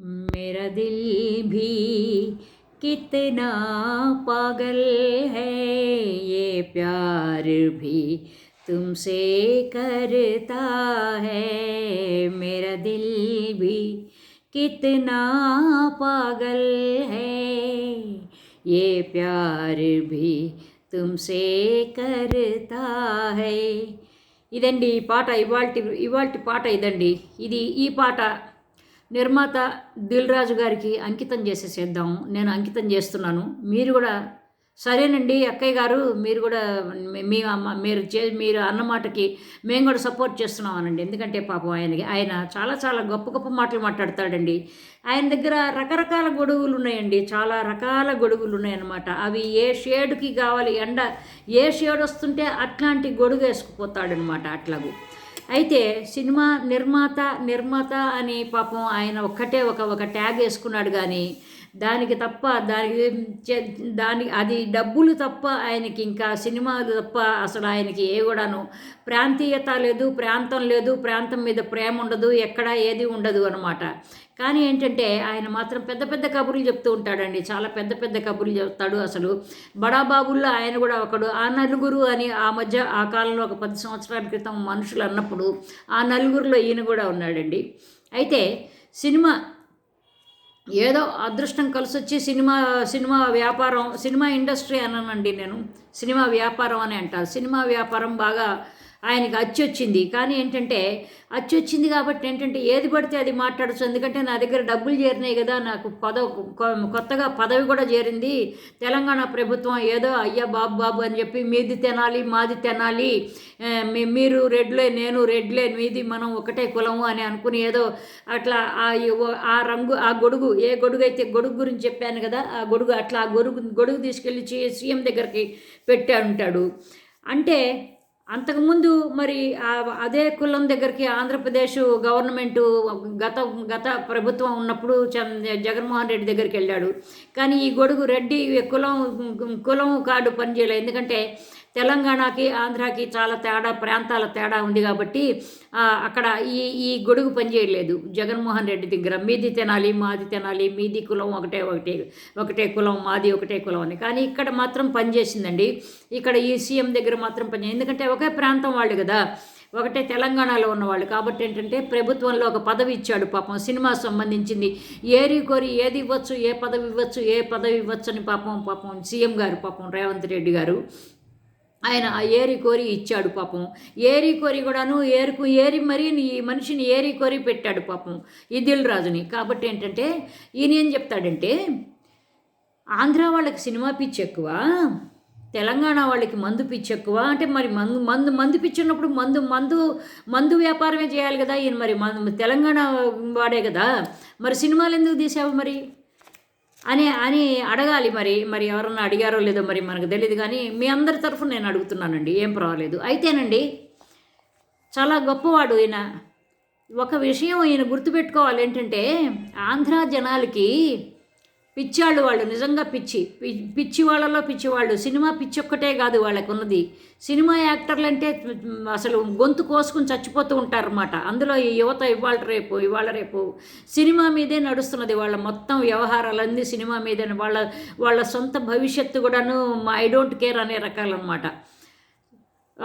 मेरा दिल भी कितना पागल है ये प्यार भी तुमसे करता है मेरा दिल भी कितना पागल है ये प्यार भी तुमसे करता है ఇదండి ఈ పాట ఇవాల్టి ఇవాల్టి పాట ఇదండి ఇది ఈ పాట నిర్మాత దిల్ రాజు గారికి అంకితం చేసేసేద్దాం. నేను అంకితం చేస్తున్నాను. మీరు కూడా సరేనండి అక్కయ్య గారు మీరు కూడా మీ- అమ్మ మీరు చే మీరు అన్నమాటకి మేము కూడా సపోర్ట్ చేస్తున్నాం అనండి ఎందుకంటే పాపం ఆయనకి ఆయన చాలా చాలా గొప్ప గొప్ప మాటలు మాట్లాడతాడండి. ఆయన దగ్గర రకరకాల గొడుగులు ఉన్నాయండి. చాలా రకాల గొడుగులు ఉన్నాయన్నమాట. అవి ఏ షేడ్కి కావాలి ఎండ ఏ షేడ్ వస్తుంటే అట్లాంటి గొడుగు వేసుకుపోతాడనమాట అట్లాగూ. అయితే సినిమా నిర్మాత నిర్మాత అని పాపం ఆయన ఒక్కటే ఒక ఒక ట్యాగ్ వేసుకున్నాడు కానీ దానికి తప్ప దానికి దాని దానికి అది డబ్బులు తప్ప ఆయనకి ఇంకా సినిమాలు తప్ప అసలు ఆయనకి ఏ కూడాను ప్రాంతీయత లేదు ప్రాంతం లేదు ప్రాంతం మీద ప్రేమ ఉండదు ఎక్కడ ఏది ఉండదు అనమాట కానీ ఏంటంటే ఆయన మాత్రం పెద్ద పెద్ద కబుర్లు చెప్తూ ఉంటాడండి. చాలా పెద్ద పెద్ద కబుర్లు చెప్తాడు అసలు. బడాబాబుల్లో ఆయన కూడా ఒకడు ఆ నలుగురు అని ఆ మధ్య ఆ కాలంలో ఒక పది సంవత్సరాల క్రితం మనుషులు అన్నప్పుడు ఆ నలుగురిలో ఈయన కూడా ఉన్నాడండి. అయితే సినిమా ఏదో అదృష్టం కలిసి వచ్చి సినిమా సినిమా వ్యాపారం సినిమా ఇండస్ట్రీ అనండి నేను. సినిమా వ్యాపారం అని అంటారు. సినిమా వ్యాపారం బాగా ఆయనకి అచ్చి వచ్చింది కానీ ఏంటంటే అచ్చి వచ్చింది కాబట్టి ఏంటంటే ఏది పడితే అది మాట్లాడచ్చు. ఎందుకంటే నా దగ్గర డబ్బులు చేరినాయి కదా నాకు పదవి కొ- కొత్తగా పదవి కూడా చేరింది. తెలంగాణ ప్రభుత్వం ఏదో అయ్యా బాబు బాబు అని చెప్పి మీది తినాలి మాది తినాలి మీరు రెడ్లే నేను రెడ్లే మీది మనం ఒకటే కులము అని అనుకుని ఏదో అట్లా ఆ ఆ రంగు ఆ గొడుగు ఏ గొడుగు అయితే గొడుగు గురించి చెప్పాను కదా ఆ గొడుగు అట్లా ఆ గొడుగు గొడుగు తీసుకెళ్ళి సీఎం దగ్గరికి పెట్టా ఉంటాడు. అంటే అంతకుముందు మరి అదే కులం దగ్గరికి ఆంధ్రప్రదేశ్ గవర్నమెంట్ గత గత ప్రభుత్వం ఉన్నప్పుడు జగన్మోహన్ రెడ్డి దగ్గరికి వెళ్ళాడు. కానీ ఈ గొడుగు రెడ్డి కులం కులం కార్డు పనిచేయలేదు. ఎందుకంటే తెలంగాణకి ఆంధ్రాకి చాలా తేడా ప్రాంతాల తేడా ఉంది కాబట్టి అక్కడ ఈ ఈ గొడుగు పనిచేయలేదు జగన్మోహన్ రెడ్డి దగ్గర మీది తినాలి మాది తినాలి మీది కులం ఒకటే ఒకటే ఒకటే కులం మాది ఒకటే కులం అని. కానీ ఇక్కడ మాత్రం పనిచేసిందండి. ఇక్కడ ఈ సీఎం దగ్గర మాత్రం పని ఎందుకంటే ఒకే ప్రాంతం వాళ్ళు కదా. ఒకటే తెలంగాణలో ఉన్నవాళ్ళు కాబట్టి ఏంటంటే ప్రభుత్వంలో ఒక పదవి ఇచ్చాడు పాపం. సినిమా సంబంధించింది. ఏరి కోరి ఏది ఇవ్వచ్చు ఏ పదవి ఇవ్వచ్చు ఏ పదవి ఇవ్వచ్చు అని పాపం పాపం సీఎం గారు పాపం రేవంత్ రెడ్డి గారు ఆయన ఆ ఏరి కోరి ఇచ్చాడు పాపం. ఏరి కోరి కూడాను ఏరుకు ఏరి మరీ ఈ మనిషిని ఏరి కోరి పెట్టాడు పాపం ఇదిల్ రాజుని. కాబట్టి ఏంటంటే ఈయన ఏం చెప్తాడంటే ఆంధ్ర వాళ్ళకి సినిమా పిచ్చి ఎక్కువ తెలంగాణ వాళ్ళకి మందు పిచ్చి ఎక్కువ. అంటే మరి మందు మందు మందు పిచ్చి ఉన్నప్పుడు మందు మందు మందు వ్యాపారమే చేయాలి కదా ఈయన మరి. మందు తెలంగాణ వాడే కదా. మరి సినిమాలు ఎందుకు తీసావు మరి? అని అని అడగాలి మరి మరి ఎవరన్నా అడిగారో లేదో మరి మనకు తెలియదు కానీ మీ అందరి తరఫున నేను అడుగుతున్నానండి ఏం పర్వాలేదు. అయితేనండి చాలా గొప్పవాడు ఈయన. ఒక విషయం ఈయన గుర్తుపెట్టుకోవాలి ఏంటంటే ఆంధ్ర జనాలకి పిచ్చాళ్ళు వాళ్ళు నిజంగా పిచ్చి. పి- పిచ్చి వాళ్ళలో పిచ్చి వాళ్ళు. సినిమా పిచ్చి ఒక్కటే కాదు వాళ్ళకు ఉన్నది సినిమా యాక్టర్లు అంటే అసలు గొంతు కోసుకుని చచ్చిపోతూ ఉంటారన్నమాట. అందులో ఈ యువత ఇవాళ రేపు ఇవాళ రేపు సినిమా మీదే నడుస్తున్నది. వాళ్ళ మొత్తం వ్యవహారాలన్నీ సినిమా మీదే వాళ్ళ వాళ్ళ సొంత భవిష్యత్తు కూడాను ఐ డోంట్ కేర్ అనే రకాలన్నమాట.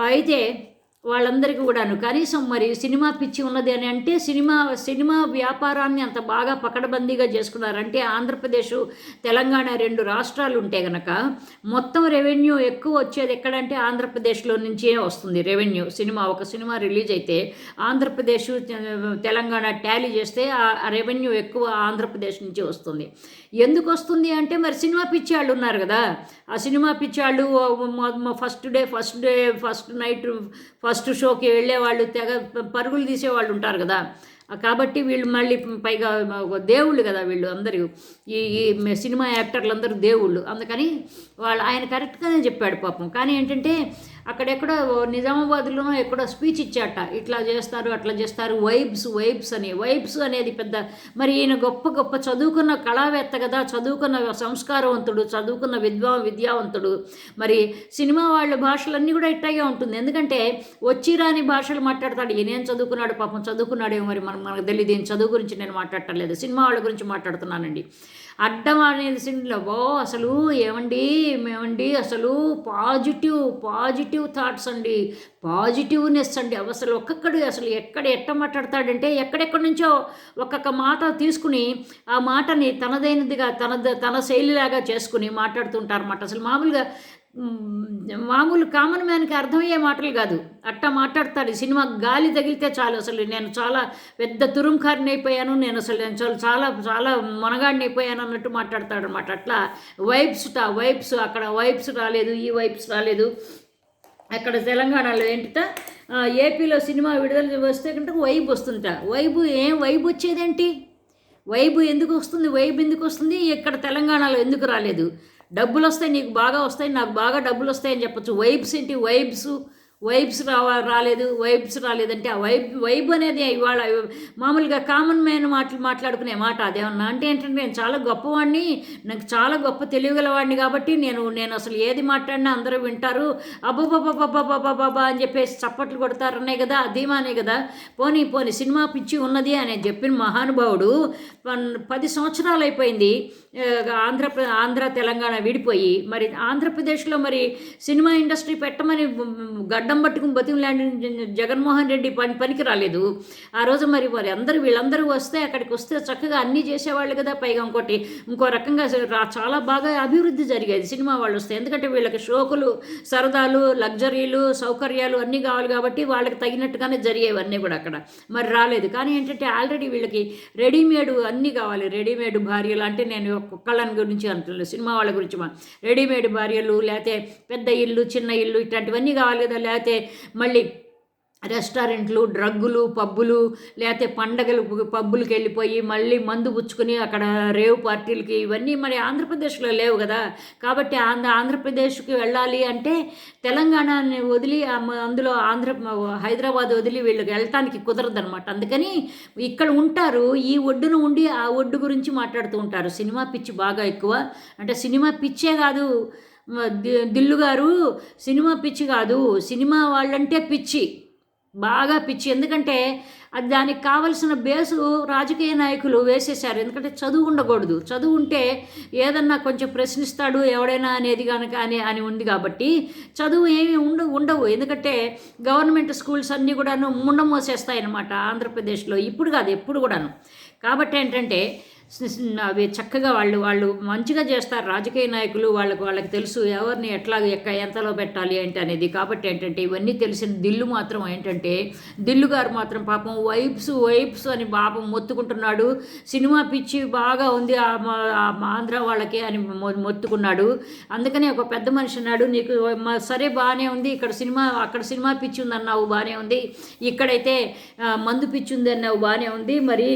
అయితే వాళ్ళందరికీ కూడాను. కనీసం మరి సినిమా పిచ్చి ఉన్నది అని అంటే సినిమా సినిమా వ్యాపారాన్ని అంత బాగా పకడబందీగా చేసుకున్నారంటే ఆంధ్రప్రదేశ్ తెలంగాణ రెండు రాష్ట్రాలు ఉంటే గనక మొత్తం రెవెన్యూ ఎక్కువ వచ్చేది ఎక్కడంటే ఆంధ్రప్రదేశ్లో నుంచే వస్తుంది రెవెన్యూ. సినిమా ఒక సినిమా రిలీజ్ అయితే ఆంధ్రప్రదేశ్ తెలంగాణ ట్యాలీ చేస్తే ఆ రెవెన్యూ ఎక్కువ ఆంధ్రప్రదేశ్ నుంచి వస్తుంది. ఎందుకు వస్తుంది అంటే మరి సినిమా పిచ్చి వాళ్ళు ఉన్నారు కదా. ఆ సినిమా పిచ్చి వాళ్ళు first day first day first night first first షోకి వెళ్ళేవాళ్ళు తెగ పరుగులు తీసేవాళ్ళు ఉంటారు కదా. కాబట్టి వీళ్ళు మళ్ళీ పైగా దేవుళ్ళు కదా వీళ్ళు అందరూ. ఈ ఈ సినిమా యాక్టర్లు అందరూ దేవుళ్ళు. అందుకని వాళ్ళు ఆయన కరెక్ట్గానే చెప్పాడు పాపం. కానీ ఏంటంటే అక్కడెక్కడో నిజామాబాద్లో ఎక్కడో స్పీచ్ ఇచ్చాట. ఇట్లా చేస్తారు అట్లా చేస్తారు వైబ్స్ వైబ్స్ అని. వైబ్స్ అనేది పెద్ద మరి ఈయన గొప్ప గొప్ప చదువుకున్న కళావేత్త కదా చదువుకున్న సంస్కారవంతుడు చదువుకున్న విద్వా విద్యావంతుడు. మరి సినిమా వాళ్ళ భాషలన్నీ కూడా ఇట్టాగే ఉంటుంది. ఎందుకంటే వచ్చి రాని భాషలు మాట్లాడతాడు. ఈయనేం చదువుకున్నాడు? పాపం చదువుకున్నాడేమో మరి మనకు మనకు తెలియదు చదువు గురించి నేను మాట్లాడటం లేదు. సినిమా వాళ్ళ గురించి మాట్లాడుతున్నానండి. అడ్డం అనేది బో అసలు ఏమండి మేమండి అసలు పాజిటివ్ పాజిటివ్ థాట్స్ అండి. పాజిటివ్నెస్ అండి. అసలు ఒక్కొక్కడు అసలు ఎక్కడ ఎట్ట మాట్లాడతాడంటే ఎక్కడెక్కడి నుంచో ఒక్కొక్క మాట తీసుకుని ఆ మాటని తనదైనదిగా తన తన శైలిలాగా చేసుకుని మాట్లాడుతుంటారన్నమాట. అసలు మామూలుగా మామూలు కామన్ మ్యాన్కి అర్థమయ్యే మాటలు కాదు. అట్టా మాట్లాడతాడు. సినిమా గాలి తగిలితే చాలు అసలు. నేను చాలా పెద్ద తురుంకారిని అయిపోయాను. నేను అసలు నేను చాలా చాలా చాలా మనగాడిని అయిపోయాను అన్నట్టు మాట్లాడతాడు అనమాట అట్లా వైబ్స్ టా వైబ్స్ అక్కడ వైబ్స్ రాలేదు ఈ వైబ్స్ రాలేదు. అక్కడ తెలంగాణలో ఏంటిట? ఏపీలో సినిమా విడుదల వస్తే కంటే వైబ్ వస్తుంట. వైబు ఏం వైబ్ వచ్చేదేంటి? వైబు ఎందుకు వస్తుంది? వైబ్ ఎందుకు వస్తుంది? ఇక్కడ తెలంగాణలో ఎందుకు రాలేదు? డబ్బులు వస్తాయి నీకు బాగా వస్తాయి నాకు బాగా డబ్బులు వస్తాయని చెప్పచ్చు. వైబ్స్ ఏంటి? వైబ్స్ వైబ్స్ రావా రాలేదు వైబ్స్ రాలేదంటే ఆ వైబ్ వైబ్ అనేది ఇవాళ మామూలుగా కామన్ మ్యాన్ మాటలు మాట్లాడుకునే మాట అదేమన్నా అంటే ఏంటంటే నేను చాలా గొప్పవాడిని నాకు చాలా గొప్ప తెలియగలవాడిని కాబట్టి నేను నేను అసలు ఏది మాట్లాడినా అందరూ వింటారు. అబ్బబ్బబ్బబ్బబ్బబ్బబ్బా అని చెప్పేసి చప్పట్లు కొడతారనే కదా ధీమానే కదా. పోనీ పోనీ సినిమా పిచ్చి ఉన్నది అని చెప్పిన మహానుభావుడు పది సంవత్సరాలు అయిపోయింది. ఆంధ్ర ఆంధ్ర తెలంగాణ విడిపోయి మరి ఆంధ్రప్రదేశ్లో మరి సినిమా ఇండస్ట్రీ పెట్టమని గడ్డం పట్టుకుని బతిమలాంటి జగన్మోహన్ రెడ్డి పని పనికి రాలేదు. ఆ రోజు మరి మరి అందరూ వీళ్ళందరూ వస్తే అక్కడికి వస్తే చక్కగా అన్నీ చేసేవాళ్ళు కదా. పైగా ఇంకోటి ఇంకో రకంగా చాలా బాగా అభివృద్ధి జరిగేది సినిమా వాళ్ళు వస్తే. ఎందుకంటే వీళ్ళకి షోకులు సరదాలు లగ్జరీలు సౌకర్యాలు అన్నీ కావాలి కాబట్టి వాళ్ళకి తగినట్టుగానే జరిగేవన్నీ కూడా అక్కడ. మరి రాలేదు. కానీ ఏంటంటే ఆల్రెడీ వీళ్ళకి రెడీమేడ్ అన్నీ కావాలి. రెడీమేడ్ భార్యలు అంటే నేను ఒక్కళ్ళని గురించి అంటున్నారు సినిమా వాళ్ళ గురించి రెడీమేడ్ భార్యలు లేకపోతే పెద్ద ఇల్లు చిన్న ఇల్లు ఇట్లాంటివన్నీ కావాలి కదా లేకపోతే మళ్ళీ రెస్టారెంట్లు డ్రగ్గులు పబ్బులు లేకపోతే పండగలు పబ్బులకి వెళ్ళిపోయి మళ్ళీ మందు పుచ్చుకొని అక్కడ రేవ్ పార్టీలకి ఇవన్నీ మరి ఆంధ్రప్రదేశ్లో లేవు కదా. కాబట్టి ఆంధ్ర ఆంధ్రప్రదేశ్కి వెళ్ళాలి అంటే తెలంగాణని వదిలి అందులో ఆంధ్ర హైదరాబాద్ వదిలి వీళ్ళకి వెళ్ళటానికి కుదరదు అనమాట అందుకని ఇక్కడ ఉంటారు ఈ ఒడ్డున ఉండి ఆ ఒడ్డు గురించి మాట్లాడుతూ ఉంటారు. సినిమా పిచ్చి బాగా ఎక్కువ. అంటే సినిమా పిచ్చే కాదు. దిల్లు గారు సినిమా పిచ్చి కాదు. సినిమా వాళ్ళంటే పిచ్చి. బాగా పిచ్చి. ఎందుకంటే అది దానికి కావలసిన బేసు రాజకీయ నాయకులు వేసేశారు. ఎందుకంటే చదువు ఉండకూడదు. చదువు ఉంటే ఏదన్నా కొంచెం ప్రశ్నిస్తాడు ఎవడైనా అనేది కనుక అని అని ఉంది కాబట్టి చదువు ఏమి ఉండ ఉండవు. ఎందుకంటే గవర్నమెంట్ స్కూల్స్ అన్నీ కూడాను ముండమోసేస్తాయన్నమాట ఆంధ్రప్రదేశ్లో. ఇప్పుడు కాదు ఎప్పుడు కూడాను. కాబట్టి ఏంటంటే అవి చక్కగా వాళ్ళు వాళ్ళు మంచిగా చేస్తారు. రాజకీయ నాయకులు వాళ్ళకు వాళ్ళకి తెలుసు ఎవరిని ఎట్లా ఎక్క ఎంతలో పెట్టాలి ఏంటి అనేది. కాబట్టి ఏంటంటే ఇవన్నీ తెలిసిన దిల్లు మాత్రం ఏంటంటే దిల్లు గారు మాత్రం పాపం వైబ్స్ వైబ్స్ అని పాపం మొత్తుకుంటున్నాడు. సినిమా పిచ్చి బాగా ఉంది ఆంధ్ర వాళ్ళకి అని మొత్తుకున్నాడు. అందుకనే ఒక పెద్ద మనిషి అన్నాడు నీకు సరే బాగానే ఉంది. ఇక్కడ సినిమా అక్కడ సినిమా పిచ్చి ఉందన్నావు బాగానే ఉంది. ఇక్కడైతే మందు పిచ్చి ఉంది అన్నావు బాగానే ఉంది. మరి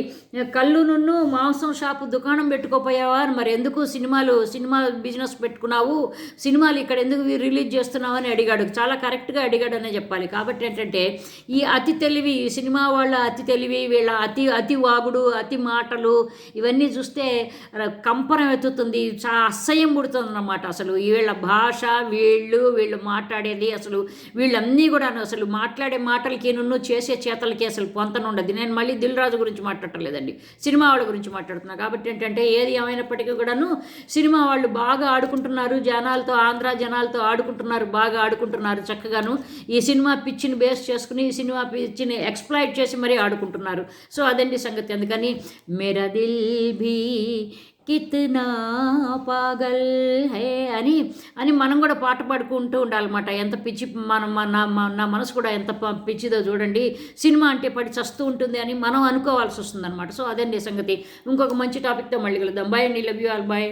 కళ్ళు నున్ను మాంసం షాపు దుకాణం పెట్టుకోపోయావా? మరి ఎందుకు సినిమాలు సినిమా బిజినెస్ పెట్టుకున్నావు? సినిమాలు ఇక్కడ ఎందుకు రిలీజ్ చేస్తున్నావు అని అడిగాడు. చాలా కరెక్ట్గా అడిగాడనే చెప్పాలి. కాబట్టి ఏంటంటే ఈ అతి తెలివి సినిమా వాళ్ళ అతి తెలివి వీళ్ళ అతి అతి వాగుడు అతి మాటలు ఇవన్నీ చూస్తే కంపరం ఎత్తుతుంది. చాలా అసహ్యం పుడుతుంది అన్నమాట అసలు వీళ్ళ భాష వీళ్ళు వీళ్ళు మాట్లాడేది అసలు వీళ్ళన్నీ కూడా అసలు మాట్లాడే మాటలకి నున్ను చేసే చేతలకి అసలు పొంతనుండదు. నేను మళ్ళీ దిల్ రాజు గురించి మాట్లాడటం లేదండి. సినిమా వాళ్ళ గురించి మాట్లాడుతున్నాను. చెప్తున్నా కాబట్టి ఏంటంటే ఏది ఏమైనప్పటికీ కూడాను సినిమా వాళ్ళు బాగా ఆడుకుంటున్నారు జనాలతో ఆంధ్ర జనాలతో ఆడుకుంటున్నారు బాగా ఆడుకుంటున్నారు. చక్కగాను ఈ సినిమా పిచ్చిని బేస్ చేసుకుని ఈ సినిమా పిచ్చిని ఎక్స్ప్లాయిట్ చేసి మరీ ఆడుకుంటున్నారు. సో అదండి సంగతి. అందుకని మెరా దిల్ భీ కిత్నా పాగల్ హే అని అని మనం కూడా పాట పాడుకుంటూ ఉండాలన్నమాట. ఎంత పిచ్చి మనం నా నా మనసు కూడా ఎంత పిచ్చిదో చూడండి. సినిమా అంటే పడి చస్తూ ఉంటుంది అని మనం అనుకోవాల్సి వస్తుందన్నమాట. సో అదండి సంగతి. ఇంకొక మంచి టాపిక్తో మళ్ళీ కలుద్దాం. బాయ్ అండి. Love you all bye